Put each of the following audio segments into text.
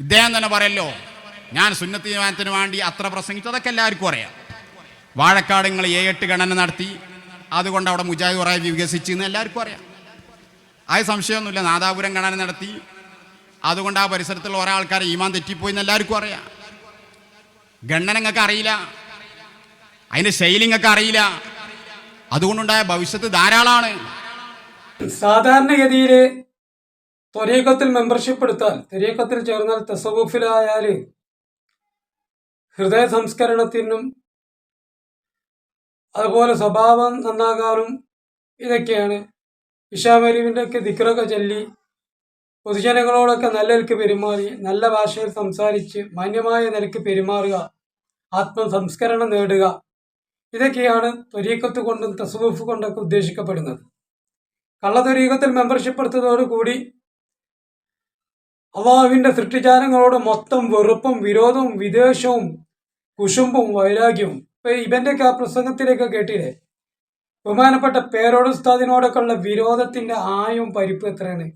ഇദ്ദേഹം തന്നെ പറയല്ലോ ഞാൻ സുന്നത്ത് ജമാഅത്തിന് വേണ്ടി അത്ര പ്രസംഗിച്ചു. അതൊക്കെ എല്ലാവർക്കും അറിയാം. വാഴക്കാട് നിങ്ങൾ ഏ എട്ട് ഗണന നടത്തി അതുകൊണ്ട് അവിടെ മുജാഹിദ് കുറേ വികസിച്ചു എന്ന് എല്ലാവർക്കും അറിയാം. അത് സംശയമൊന്നുമില്ല നാദാപുരം ഗണന നടത്തി അതുകൊണ്ട് ആ പരിസരത്തുള്ള ഒരാൾക്കാരെ ഈമാൻ തെറ്റിപ്പോയി എന്ന് എല്ലാവർക്കും അറിയാം. ഗണ്ണന നിങ്ങൾക്ക് അറിയില്ല അതിന്റെ ശൈലി നിങ്ങൾക്ക് അറിയില്ല. അതുകൊണ്ടുണ്ടായ ഭവിഷ്യത്ത് ധാരാളമാണ് സാധാരണഗതിയിൽ ത്വരീക്കത്തിൽ മെമ്പർഷിപ്പ് എടുത്താൽ ത്വരീക്കത്തിൽ ചേർന്നാൽ തെസവൂഫിലായാൽ ഹൃദയ സംസ്കരണത്തിനും അതുപോലെ സ്വഭാവം നന്നാകാനും ഇതൊക്കെയാണ്. ഇഷാമരീവിന്റെ ഒക്കെ ദിക്റൊക്കെ ചൊല്ലി പൊതുജനങ്ങളോടൊക്കെ നല്ല നിലയ്ക്ക് പെരുമാറി നല്ല ഭാഷയിൽ സംസാരിച്ച് മാന്യമായ നിലയ്ക്ക് പെരുമാറുക ആത്മസംസ്കരണം നേടുക. ഇതൊക്കെയാണ് ത്വരീക്കത്ത് കൊണ്ടും തസവുഫ് കൊണ്ടൊക്കെ ഉദ്ദേശിക്കപ്പെടുന്നത്. കള്ളത്വരീക്കത്തിൽ മെമ്പർഷിപ്പ് എടുത്തതോടുകൂടി അള്ളാഹുവിന്റെ സൃഷ്ടിചാരങ്ങളോട് മൊത്തം വെറുപ്പും വിരോധവും വിദ്വേഷവും കുശുമ്പും വൈരാഗ്യവും. ഇപ്പൊ ഇവന്റെയൊക്കെ ആ പ്രസംഗത്തിലേക്ക് കേട്ടില്ലേ? ബഹുമാനപ്പെട്ട പേരോട് ഉസ്താദിനോടൊക്കെ ഉള്ള വിരോധത്തിന്റെ ആയും പരിപ്പ് എത്രയാണ്?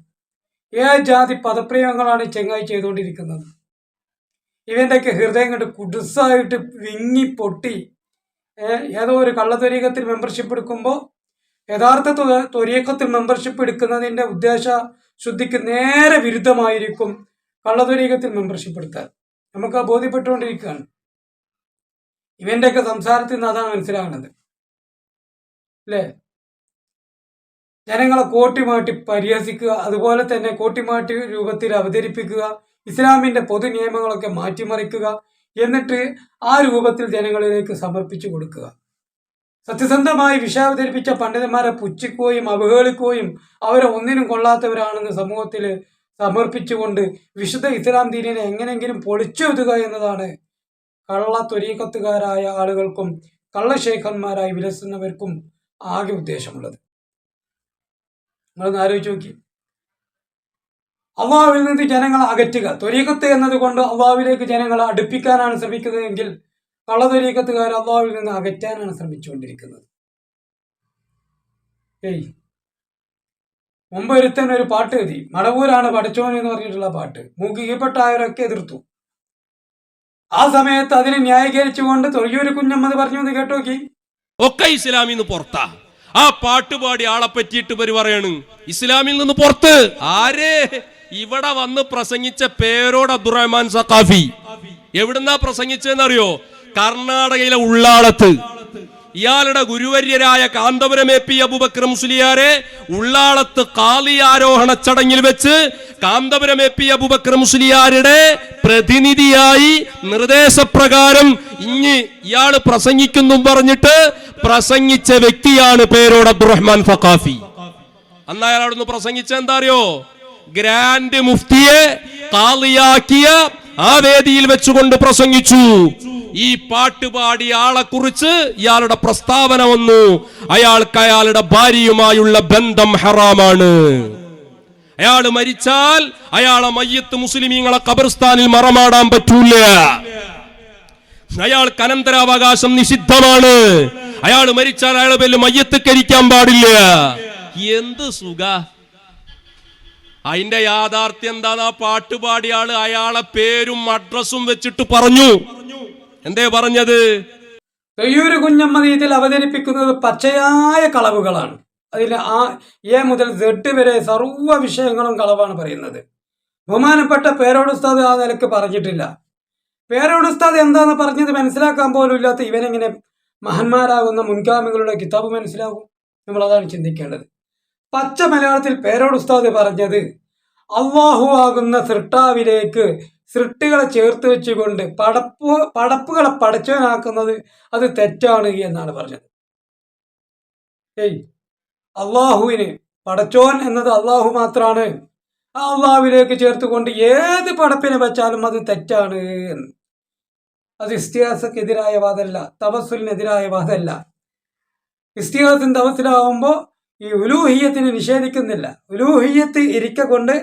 ഏ ജാതി പദപ്രയോഗങ്ങളാണ് ചെങ്ങായി ചെയ്തുകൊണ്ടിരിക്കുന്നത്. ഇവന്റെയൊക്കെ ഹൃദയം കണ്ട് കുടുസായിട്ട് വിങ്ങി പൊട്ടി. ഏതോ ഒരു കള്ളത്വരീകത്തിൽ മെമ്പർഷിപ്പ് എടുക്കുമ്പോൾ യഥാർത്ഥ ത്വ- ത്വരീക്കത്തിൽ മെമ്പർഷിപ്പ് എടുക്കുന്നതിന്റെ ഉദ്ദേശ ശുദ്ധിക്ക് നേരെ വിരുദ്ധമായിരിക്കും കള്ളതുരീകത്തിൽ മെമ്പർഷിപ്പ് എടുത്താൽ. നമുക്ക് ബോധ്യപ്പെട്ടുകൊണ്ടിരിക്കുകയാണ്. ഇവന്റെയൊക്കെ സംസാരത്തിൽ നിന്ന് അതാണ് മനസ്സിലാകുന്നത്. അല്ലേ? ജനങ്ങളെ കോട്ടിമാട്ടി പരിഹസിക്കുക അതുപോലെ തന്നെ കോട്ടിമാട്ടി രൂപത്തിൽ അവതരിപ്പിക്കുക ഇസ്ലാമിന്റെ പൊതു നിയമങ്ങളൊക്കെ മാറ്റിമറിക്കുക എന്നിട്ട് ആ രൂപത്തിൽ ജനങ്ങളിലേക്ക് സമർപ്പിച്ചു കൊടുക്കുക. സത്യസന്ധമായി വിഷയം അവതരിപ്പിച്ച പണ്ഡിതന്മാരെ പുച്ഛിക്കുകയും അവഹേളിക്കുകയും അവരെ ഒന്നിനും കൊള്ളാത്തവരാണെന്ന് സമൂഹത്തിൽ സമർപ്പിച്ചുകൊണ്ട് വിശുദ്ധ ഇസ്ലാം ദീനിനെ എങ്ങനെയെങ്കിലും പൊളിച്ചെഴുതുക എന്നതാണ് കള്ള ത്വരീക്കത്തുകാരായ ആളുകൾക്കും കള്ളശേഖന്മാരായി വിലസുന്നവർക്കും ആകെ ഉദ്ദേശമുള്ളത്. നിങ്ങളൊന്ന് ആലോചിച്ച് നോക്കി. അവാവിൽ നിന്ന് ജനങ്ങളെ അകറ്റുക. ത്വരീക്കത്ത് എന്നതുകൊണ്ട് അവാവിലേക്ക് ജനങ്ങളെ അടുപ്പിക്കാനാണ് ശ്രമിക്കുന്നതെങ്കിൽ കള്ളത്വരീക്കത്തുകാർ അള്ളാഹുവിൽ നിന്ന് അകറ്റാനാണ് ശ്രമിച്ചുകൊണ്ടിരിക്കുന്നത്. ഏയ്. മുമ്പ് ഒരുത്തൻ ഒരു പാട്ട് എഴുതി മടവൂരാണ് പഠിച്ചോൻ എന്ന് പറഞ്ഞിട്ടുള്ള പാട്ട് മൂക്കിപ്പെട്ടവരൊക്കെ എതിർത്തു. ആ സമയത്ത് അതിനെ ന്യായീകരിച്ചുകൊണ്ട് തൊഴിയൂര് കുഞ്ഞമ്മത് പറഞ്ഞു എന്ന് കേട്ടു നോക്കി ഒക്കെ ഇസ്ലാമിൽ നിന്ന് പുറത്താ. ആ പാട്ടുപാടി ആളെ പറ്റിയിട്ട് പരി പറയാണ് ഇസ്ലാമിൽ നിന്ന് പുറത്ത്. ആരേ? ഇവിടെ വന്ന് പ്രസംഗിച്ച പേരോട് അബ്ദുറഹ്മാൻ സഖാഫി. എവിടുന്നാ പ്രസംഗിച്ചതെന്നറിയോ? കർണാടകയിലെ ഉള്ളാളത്ത്. ഇയാളുടെ ഗുരുവര്യരായ കാന്തപുരം എ പി അബുബക്രം സുലിയാരെ ഉള്ളാളത്ത് കാളി ആരോഹണ ചടങ്ങിൽ വെച്ച് കാന്തപുരം എ പി അബുബക്രം സുലിയാരുടെ പ്രതിനിധിയായി നിർദ്ദേശപ്രകാരം ഇനി ഇയാൾ പ്രസംഗിക്കുന്നു പറഞ്ഞിട്ട് പ്രസംഗിച്ച വ്യക്തിയാണ് പേരോട് അബ്ദുറഹ്മാൻ ഫക്കാഫി അന്ന് അയാൾ അവിടുന്ന് പ്രസംഗിച്ച എന്താ അറിയോ? ഗ്രാൻഡ് മുഫ്തിയെ കാളിയാക്കിയ ആ വേദിയിൽ വെച്ചുകൊണ്ട് പ്രസംഗിച്ചു. ഈ പാട്ട് പാടിയ ആളെ കുറിച്ച് ഇയാളുടെ പ്രസ്താവന വന്നു. അയാൾക്ക് അയാളുടെ ഭാര്യയുമായുള്ള ബന്ധം ഹറാമാണ്. അയാൾ മരിച്ചാൽ അയാളെ മയ്യത്ത് മുസ്ലിമീങ്ങളെ കബർസ്ഥാനിൽ മറമാടാൻ പറ്റൂല. അയാൾക്ക് അനന്തരാവകാശം നിഷിദ്ധമാണ്. അയാൾ മരിച്ചാൽ അയാളെ പേരിൽ മയ്യത്ത് കരിക്കാൻ പാടില്ല. എന്ത് സുഖ. അതിന്റെ യാഥാർത്ഥ്യം എന്താന്ന് ആ പാട്ടുപാടിയാൾ അയാളെ പേരും അഡ്രസ്സും വെച്ചിട്ട് പറഞ്ഞു. എന്തേ പറഞ്ഞത്? തൊയ്യൂര് കുഞ്ഞമ്മ ഇതിൽ അവതരിപ്പിക്കുന്നത് പച്ചയായ കളവുകളാണ്. അതിൽ ആ എ മുതൽ സെഡ് വരെ സർവ വിഷയങ്ങളും കളവാണ് പറയുന്നത്. ബഹുമാനപ്പെട്ട പേരോടുസ്താദ് ആ നിലയ്ക്ക് പറഞ്ഞിട്ടില്ല. പേരോടുസ്താദ് എന്താന്ന് പറഞ്ഞത് മനസ്സിലാക്കാൻ പോലും ഇല്ലാത്ത ഇവനെങ്ങനെ മഹന്മാരാകുന്ന മുൻഗാമികളുടെ കിതാബ് മനസ്സിലാകും. നമ്മൾ അതാണ് ചിന്തിക്കേണ്ടത്. പച്ച മലയാളത്തിൽ പേരോടുസ്താദ് പറഞ്ഞത് അള്ളാഹു ആകുന്ന സൃഷ്ടാവിലേക്ക് സൃഷ്ടികളെ ചേർത്ത് വെച്ചുകൊണ്ട് പടപ്പ് പടപ്പുകളെ പടച്ചവനാക്കുന്നത് അത് തെറ്റാണ് എന്നാണ് പറഞ്ഞത്. ഏയ് അള്ളാഹുവിന് പടച്ചോൻ എന്നത് അള്ളാഹു മാത്രമാണ് ആ അള്ളാഹുവിലേക്ക് ചേർത്തുകൊണ്ട് ഏത് പടപ്പിനെ വെച്ചാലും അത് തെറ്റാണ് എന്ന്. അത് ഇസ്തിഹാസക്കെതിരായ വാദമല്ല തപസ്സുലിനെതിരായ വാദമല്ല ഇസ്തിഹാസിന് തപസ്സിലാവുമ്പോൾ ഈ ഉലൂഹിയത്തിനെ നിഷേധിക്കുന്നില്ല. ഉലൂഹിയത്ത് ഇരിക്ക കൊണ്ട്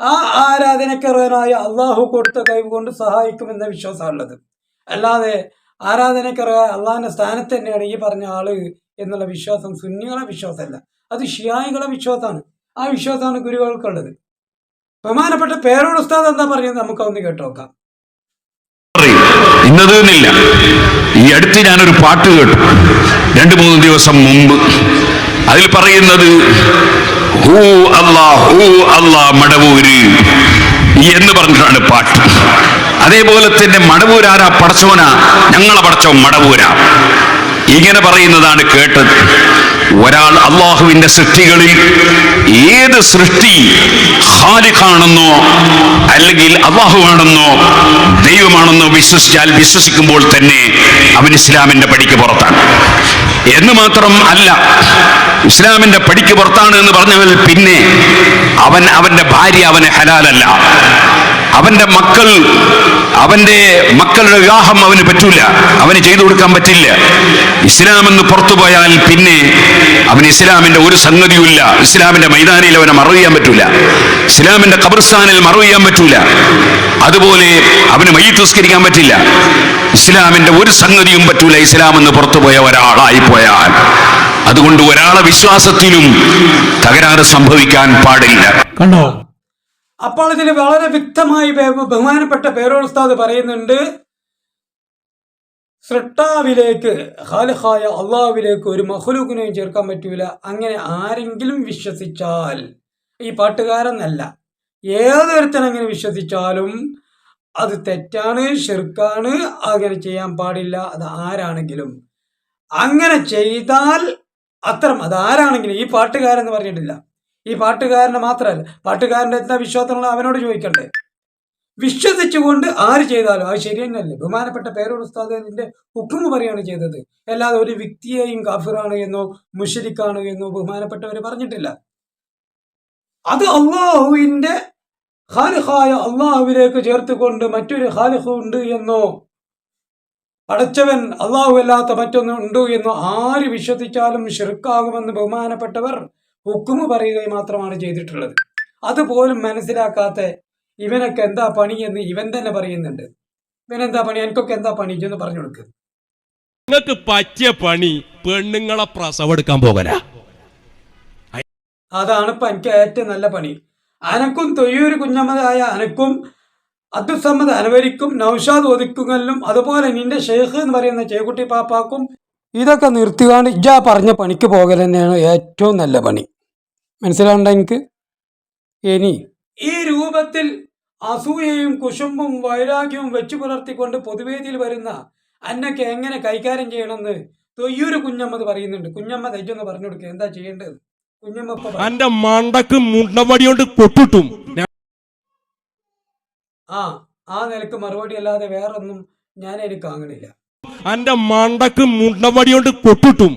ആ ആരാധനക്കർഹനായ അള്ളാഹു കൊടുത്ത കഴിവ് കൊണ്ട് സഹായിക്കുമെന്ന വിശ്വാസമുള്ളത് അല്ലാതെ ആരാധനക്കാര അള്ളാഹിന്റെ സ്ഥാനത്ത് തന്നെയാണ് ഈ പറഞ്ഞ ആൾ എന്നുള്ള വിശ്വാസം സുന്നികളെ വിശ്വാസമല്ല. അത് ഷിയായികളെ വിശ്വാസമാണ്. ആ വിശ്വാസമാണ് ഗുരുകൾക്കുള്ളത് ബഹുമാനപ്പെട്ട പേരോട് ഉസ്താദ് എന്താ പറയുന്നത് നമുക്കൊന്ന് കേട്ടോക്കാം ഇന്നതെന്നില്ല ഈ അടുത്ത് ഞാനൊരു പാട്ട് കേട്ടു. രണ്ടു മൂന്ന് ദിവസം മുമ്പ്. അതിൽ പറയുന്നത് ഹൂ അള്ളാ ഹൂ അല്ലാ മടവൂര് എന്ന് പറഞ്ഞിട്ടാണ് പാട്ട്. അതേപോലെ തന്നെ മടവൂരാരാ പടച്ചോനാ ഞങ്ങളെ പടച്ചോ മടവൂരാ. ഇങ്ങനെ പറയുന്നതാണ് കേട്ടത്. ഒരാൾ അള്ളാഹുവിന്റെ സൃഷ്ടികളിൽ ഏത് സൃഷ്ടി ഹാലിഖാണെന്നോ അല്ലെങ്കിൽ അള്ളാഹുവാണെന്നോ ദൈവമാണെന്നോ വിശ്വസിച്ചാൽ വിശ്വസിക്കുമ്പോൾ തന്നെ അവൻ ഇസ്ലാമിന്റെ പടിക്ക് പുറത്താണ്. എന്ന് മാത്രം അല്ല ഇസ്ലാമിന്റെ പടിക്ക് പുറത്താണ് എന്ന് പറഞ്ഞവൽ പിന്നെ അവൻ അവന്റെ ഭാര്യ അവന് ഹലാലല്ല. അവന്റെ മക്കൾ അവന്റെ മക്കളുടെ വിവാഹം അവന് പറ്റൂല. അവന് ചെയ്തു കൊടുക്കാൻ പറ്റില്ല. ഇസ്ലാം എന്ന് പുറത്തു പോയാൽ പിന്നെ അവൻ ഇസ്ലാമിന്റെ ഒരു സംഗതിയുമില്ല. ഇസ്ലാമിന്റെ മൈതാനിയിൽ അവനെ മറവ് ചെയ്യാൻ പറ്റൂല. ഇസ്ലാമിന്റെ കബർസ്ഥാനിൽ മറവ് ചെയ്യാൻ പറ്റൂല. അതുപോലെ അവന് മയ്യത്ത് നിസ്കരിക്കാൻ പറ്റില്ല. ഇസ്ലാമിന്റെ ഒരു സംഗതിയും പറ്റൂല ഇസ്ലാം എന്ന് പുറത്തു പോയ ഒരാളായി പോയാൽ. അതുകൊണ്ട് ഒരാളെ വിശ്വാസത്തിലും തകരാറ് സംഭവിക്കാൻ പാടില്ല. കണ്ടോ? അപ്പോൾ ഇതിൽ വളരെ വ്യക്തമായി ബഹുമാനപ്പെട്ട പേരോസ്താദ് പറയുന്നുണ്ട് സൃഷ്ടാവിലേക്ക് ഹാലഹായ അള്ളാവിലേക്ക് ഒരു മഹ്ലൂക്കിനെയും ചേർക്കാൻ പറ്റൂല. അങ്ങനെ ആരെങ്കിലും വിശ്വസിച്ചാൽ ഈ പാട്ടുകാരെന്നല്ല ഏതൊരുത്തൻ അങ്ങനെ വിശ്വസിച്ചാലും അത് തെറ്റാണ് ഷിർക്കാണ് അങ്ങനെ ചെയ്യാൻ പാടില്ല അത് ആരാണെങ്കിലും. അങ്ങനെ ചെയ്താൽ അത്തരം അത് ആരാണെങ്കിലും ഈ പാട്ടുകാരെന്ന് പറഞ്ഞിട്ടില്ല. ഈ പാട്ടുകാരനെ മാത്രമല്ല പാട്ടുകാരന്റെ എത്ര വിശ്വാസങ്ങൾ അവനോട് ചോദിക്കണ്ടേ? വിശ്വസിച്ചുകൊണ്ട് ആര് ചെയ്താലും അത് ശരി തന്നെയല്ലേ ബഹുമാനപ്പെട്ട പേരോട് ഉസ്താദ് നിന്റെ ഹുക്കുമ് പറയാണ് ചെയ്തത്. അല്ലാതെ ഒരു വ്യക്തിയെയും കാഫിറാണ് എന്നോ മുഷരിക്കാണ് എന്നോ ബഹുമാനപ്പെട്ടവർ പറഞ്ഞിട്ടില്ല. അത് അള്ളാഹുവിന്റെ ഖാലിഖായ അള്ളാഹുവിലേക്ക് ചേർത്തുകൊണ്ട് മറ്റൊരു ഖാലിഖ് ഉണ്ട് എന്നോ അടച്ചവൻ അള്ളാഹു അല്ലാത്ത മറ്റൊന്നും ഉണ്ട് എന്നോ ആര് വിശ്വസിച്ചാലും ഷിർക്കാകുമെന്ന് ബഹുമാനപ്പെട്ടവർ ഹുക്കുമ് പറയുകയും മാത്രമാണ് ചെയ്തിട്ടുള്ളത്. അതുപോലും മനസ്സിലാക്കാത്ത ഇവനൊക്കെ എന്താ പണി എന്ന് ഇവൻ തന്നെ പറയുന്നുണ്ട്. ഇവനെന്താ പണി? എനിക്കൊക്കെ എന്താ പണി? എന്ന് പറഞ്ഞു കൊടുക്കുക നിങ്ങൾക്ക് പറ്റിയ പണി പെണ്ണുങ്ങളെ പ്രസവം എടുക്കാൻ പോകല. അതാണ് ഇപ്പൊ എനിക്ക് ഏറ്റവും നല്ല പണി. അനക്കും തൊയ്യൂര് കുഞ്ഞമ്മതായ അനക്കും അബ്ദുസമ്മദ് അനവരിക്കും നൌഷാദ് ഒതുക്കുങ്ങലിനും അതുപോലെ നിന്റെ ഷെയ്ഖ് എന്ന് പറയുന്ന ചേക്കുട്ടി പാപ്പാക്കും ഇതൊക്കെ നിർത്തിക്കാണ്ട് ഇജാ പറഞ്ഞ പണിക്ക് പോകൽ തന്നെയാണ് ഏറ്റവും നല്ല പണി. മനസ്സിലാവണ്ട എനിക്ക്? ഇനി ഈ രൂപത്തിൽ അസൂയയും കുശുമ്പും വൈരാഗ്യവും വെച്ചു പുലർത്തിക്കൊണ്ട് പൊതുവേദിയിൽ വരുന്ന അന്നൊക്കെ എങ്ങനെ കൈകാര്യം ചെയ്യണമെന്ന് തൊയ്യൂര് കുഞ്ഞമ്മ പറയുന്നുണ്ട്. കുഞ്ഞമ്മ തെറ്റൊന്ന് പറഞ്ഞു കൊടുക്കുക എന്താ ചെയ്യേണ്ടത്? കുഞ്ഞമ്മ എന്റെ മണ്ടക്ക് മുണ്ടമടി കൊണ്ട് പൊട്ടിട്ടും ആ ആ നിലയ്ക്ക് മറുപടി അല്ലാതെ വേറൊന്നും ഞാൻ എനിക്ക് അന്റെ എന്റെ മണ്ടക്ക് മുണ്ടമടി കൊണ്ട് പൊട്ടിട്ടും